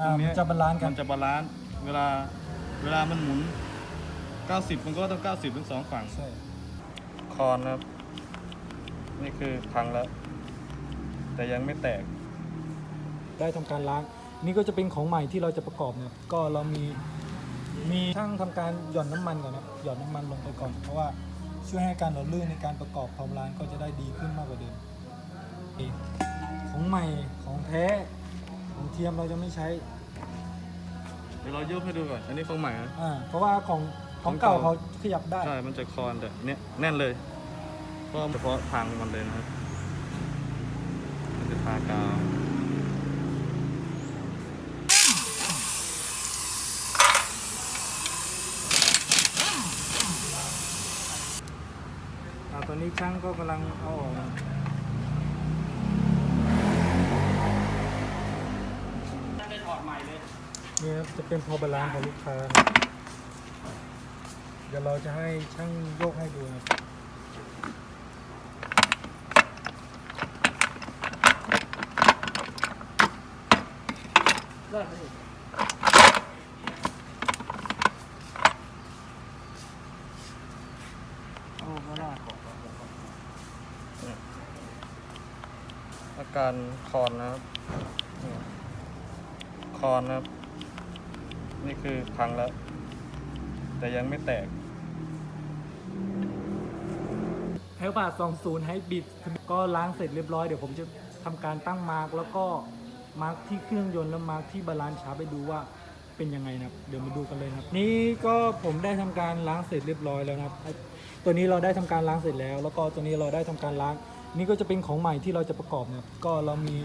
อ่าตรงเนี้มัยนจะบาลานซ์กัมันนจะบาลานซ์เวลาเวลามันหมุน 90 มันก็ต้อง 90ทั้งสองฝั่ง ใช่คอนนะครับ นี่คือพังแล้ว แต่ยังไม่แตก ได้ทำการล้าง นี่ก็จะเป็นของใหม่ที่เราจะประกอบนะครับก็เรามีมีช่างทำการหย่อนน้ำมันก่อนนะครับหย่อนน้ำมันลงไปก่อน เพราะว่าช่วยให้การหล่อลื่นในการประกอบความร้านก็จะได้ดีขึ้นมากกว่าเดิมของใหม่ของแท้ ของเทียมเราจะไม่ใช้ เดี๋ยวเรายกให้ดูก่อน อันนี้ของใหม่นะ อ่า เพราะว่าของของเก่าของเก่า เขาขยับได้ ใช่ มันจะคอนแต่เนี้ยแน่นเลยเพราะเฉพาะทางมันเลยนะครับมันจะทากาวอ่าตอนนี้ช่างก็กำลังเอาออก นี่ครับจะเป็นพอบาลานซ์ของลูกค้าครับเดี๋ยวเราจะให้ช่างโยกให้ดูนะครับโอ้ก็น่าขอาการคอนนะครับ คอนนะครับ นี่คือพังแล้ว แต่ยังไม่แตกเฮลบาท20ให้บิดก็ล้างเสร็จเรียบร้อย เดี๋ยวผมจะทำการตั้งมาร์กแล้วก็มาร์กที่เครื่องยนต์แล้วมาร์กที่บาลานซ์ชาร์ไปดูว่าเป็นยังไงนะครับ เดี๋ยวมาดูกันเลยนะครับ นี่ก็ผมได้ทำการล้างเสร็จเรียบร้อยแล้วนะครับ ตัวนี้เราได้ทำการล้างเสร็จแล้ว แล้วก็ตัวนี้เราได้ทำการล้าง นี่ก็จะเป็นของใหม่ที่เราจะประกอบนะครับ ก็เรามี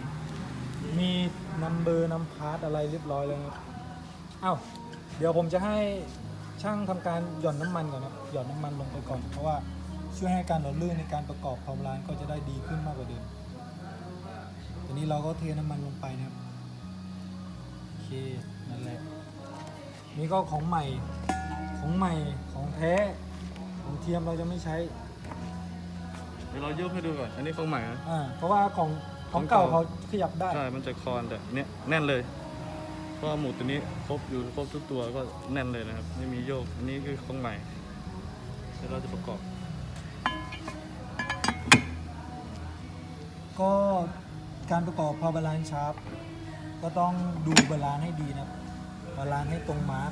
มี นัมเบอร์นัมพาร์ตอะไรเรียบร้อยแล้วนะครับอ้าวเดี๋ยวผมจะให้ช่างทำการหย่อนน้ำมันก่อนนะครับหย่อนน้ำมันลงไปก่อน เพราะว่าช่วยให้การหล่อลื่นในการประกอบความร้านก็จะได้ดีขึ้นมากกว่าเดิมทีนี้เราก็เทน้ำมันลงไปนะครับโอเคนั่นแหละนี่ก็ของใหม่ของใหม่ของแท้ของเทียมเราจะไม่ใช้เดี๋ยวเรายกให้ดูก่อน อันนี้ของใหม่นะอ่าเพราะว่าของ ของเก่าเขาขยับได้ ใช่ มันจะคอนแต่เนี้ยแน่นเลย เพราะว่าหมุดตัวนี้ครบอยู่ครบทุกตัวก็แน่นเลยนะครับ ไม่มีโยก อันนี้คือของใหม่เดี๋ยวเราจะประกอบ ก็การประกอบพอบาลานซ์ชาร์ปก็ต้องดูบาลานซ์ให้ดีนะครับบาลานซ์ให้ตรงมาร์ก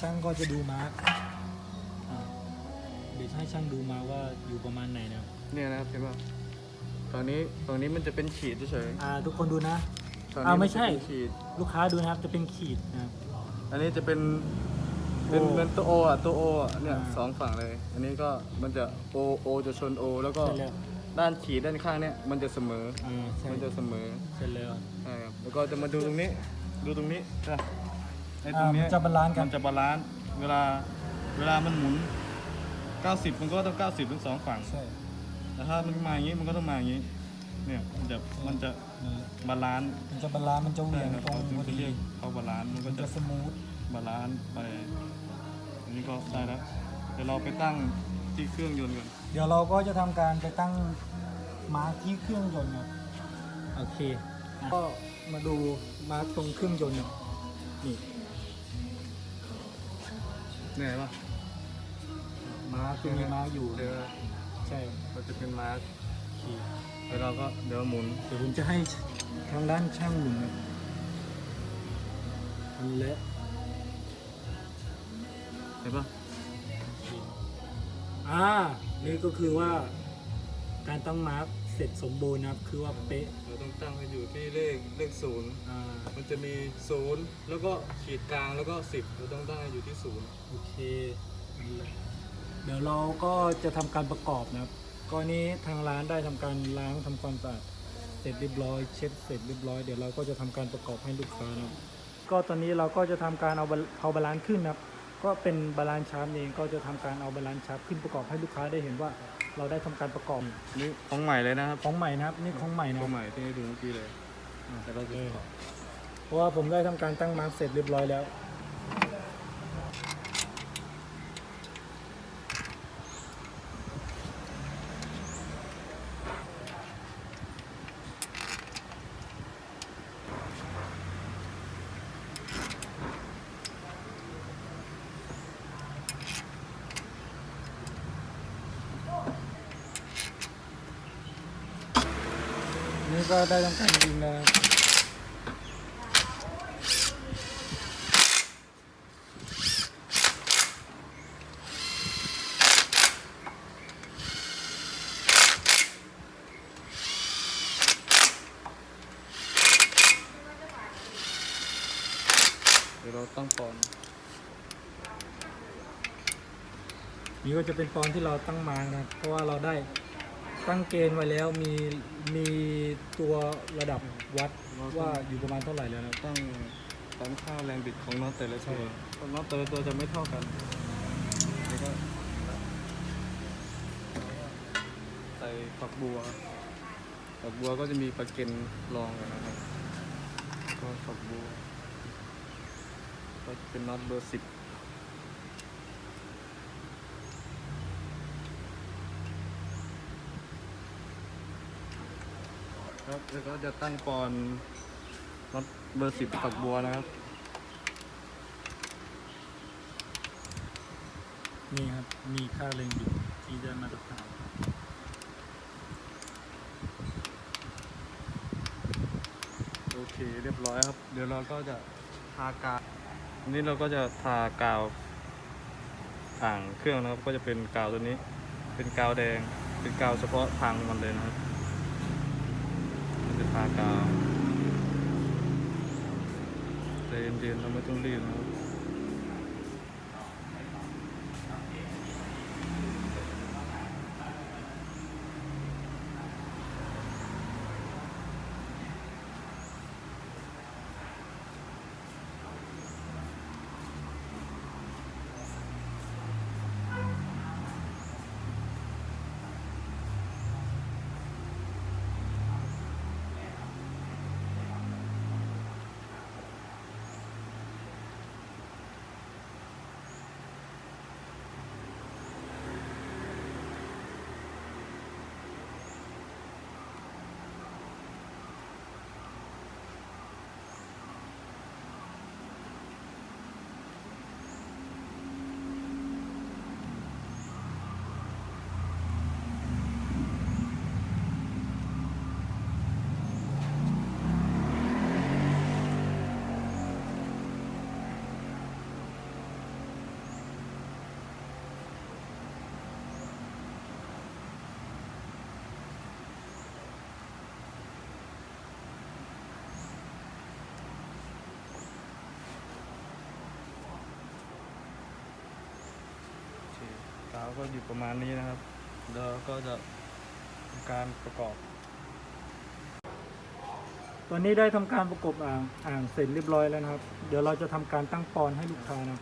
ช่างก็จะดูมาร์กอ่าเดี๋ยวให้ช่างดูมาว่าอยู่ประมาณไหนนะครับเนี่ยนะครับเห็นป่ะตอนนี้ตรงนี้มันจะเป็นขีดเฉยอ่า ทุกคนดูนะๆตอนอ่านี้ไม่นจะใช่เป็นขีด ลูกค้าดูนะครับจะเป็นขีดนะครับ อันนี้จะเป็นเป็นโอเหมือนตัวโออะตัวโออะเนี่ยอ่า สองฝั่งเลย อันนี้ก็มันจะโอโอจะชนโอแล้วก็ใช่แล้วด้านขีดด้านข้างเนี่ยมันจะเสมออ่าใช่มันจะเสมอใช่แล้วใช่ครับแล้วก็จะมาดูตรงนี้ ดูตรงนี้นะ ไอ้ตรอ่างเนี้มัยนจะบาลานซ์กัมันนจะบาลานซ์เวลาเวลามันหมุน 90 มันก็ต้อง 90ทั้งสองฝั่ง ใช่แต่ถ้ามันมาอย่างนี้มันก็ต้องมาอย่างนี้ เนี่ยมันจะมันจะนั่นแหละบาลานซ์มันจะบาลานซ์มันจะเหวี่ยงครับตรงเขาถึงพอจะดีเรียกเขาบาลานซ์มันก็มันจะจะสมูทบาลานซ์ไป อันนี้ก็ได้แล้วเดี๋ยวเราไปตั้งที่เครื่องยนต์ก่อนเดี๋ยวเราก็จะทำการไปตั้งมาร์คที่เครื่องยนต์ครับโอเค ก็มาดูมาร์คตรงเครื่องยนต์ครับนี่ เหนื่อยปะมาร์คจะมีมาร์คอยู่เดี๋ยวใช่เราจะเป็นมาร์คโอเคแล้วเราก็เดี๋ยวหมุนเดี๋ยวผมจะให้ทางด้านช่างหมุนครับนั่นแหละเห็นปะอ่านี่ก็คือว่าการตั้งมาร์ค เสร็จสมบูรณ์นะครับ คือว่าเป๊ะเราต้องตั้งให้อยู่ที่เลขเลขศูนย์อ่ามันจะมีศูนย์แล้วก็ขีดกลางแล้วก็สิบเราต้องตั้งให้อยู่ที่ศูนย์โอเคนั่นแหละเดี๋ยวเราก็จะทำการประกอบนะครับก็นี้ทางร้านได้ทำการล้างทำความสะอาดเสร็จเรียบร้อย เช็ดเสร็จเรียบร้อยเดี๋ยวเราก็จะทำการประกอบให้ลูกค้านะครับก็ตอนนี้เราก็จะทำการเอาบาเอาบาลานซ์ขึ้นนะครับ ก็เป็นบาลานซ์ชาร์ปเองก็จะทำการเอาบาลานซ์ชาร์ปขึ้นประกอบให้ลูกค้าได้เห็นว่า เราได้ทำการประกอบนี่ของใหม่เลยนะครับของใหม่นะครับ นี่ของใหม่นะขคอรังบใหม่ที่ให้ดูเมื่อกี้เลยอ่าแต่เราจะประกอบเพราะว่าผมได้ทำการตั้งมาร์คเสร็จเรียบร้อยแล้ว ก็ได้ทำการยิงแล้วเราตั้งปอน นี่ก็จะเป็นตอนที่เราตั้งมานะเพราะว่าเราได้ ตั้งเกณฑ์ไว้แล้วมีมีตัวระดับวัดว่าอยู่ประมาณเท่าไหร่แล้วนะครับตั้งตั้งค่าแรงบิดของน็อตแต่ละใช่ตัวเพราะน็อตแต่ละตัวจะไม่เท่ากันแล้วก็ใส่ฝักบัวฝักบัวก็จะมีประเก็นรองกันนะครับก็ฝักบัวก็เป็นน็อตเบอร์สิบ ครับแล้วก็จะตั้งปอนน็อตเบอร์สิบฝักบัวนะครับ นี่ครับ มีค่าเร่งบิดที่ได้มาตรฐานโอเคเรียบร้อยครับ เดี๋ยวเราก็จะทากาวอันนี้เราก็จะทากาวอ่างเครื่องนะครับ ก็จะเป็นกาวตัวนี้ เป็นกาวแดง เป็นกาวเฉพาะทางมันเลยนะครับเราจะทากาว ใจเย็ กาวก็อยู่ประมาณนี้นะครับ แล้วก็จะการประกอบ ตอนนี้ได้ทำการประกบอ่างอ่างเสร็จเรียบร้อยแล้วนะครับ เดี๋ยวเราจะทำการตั้งปอนให้ลูกค้านะ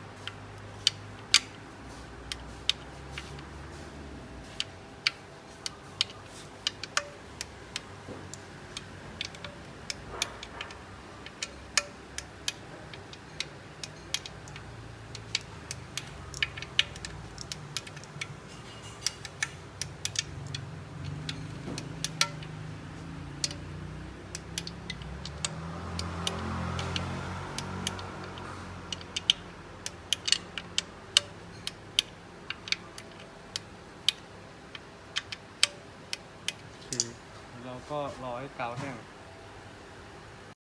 ก็รอให้กาวแห้ง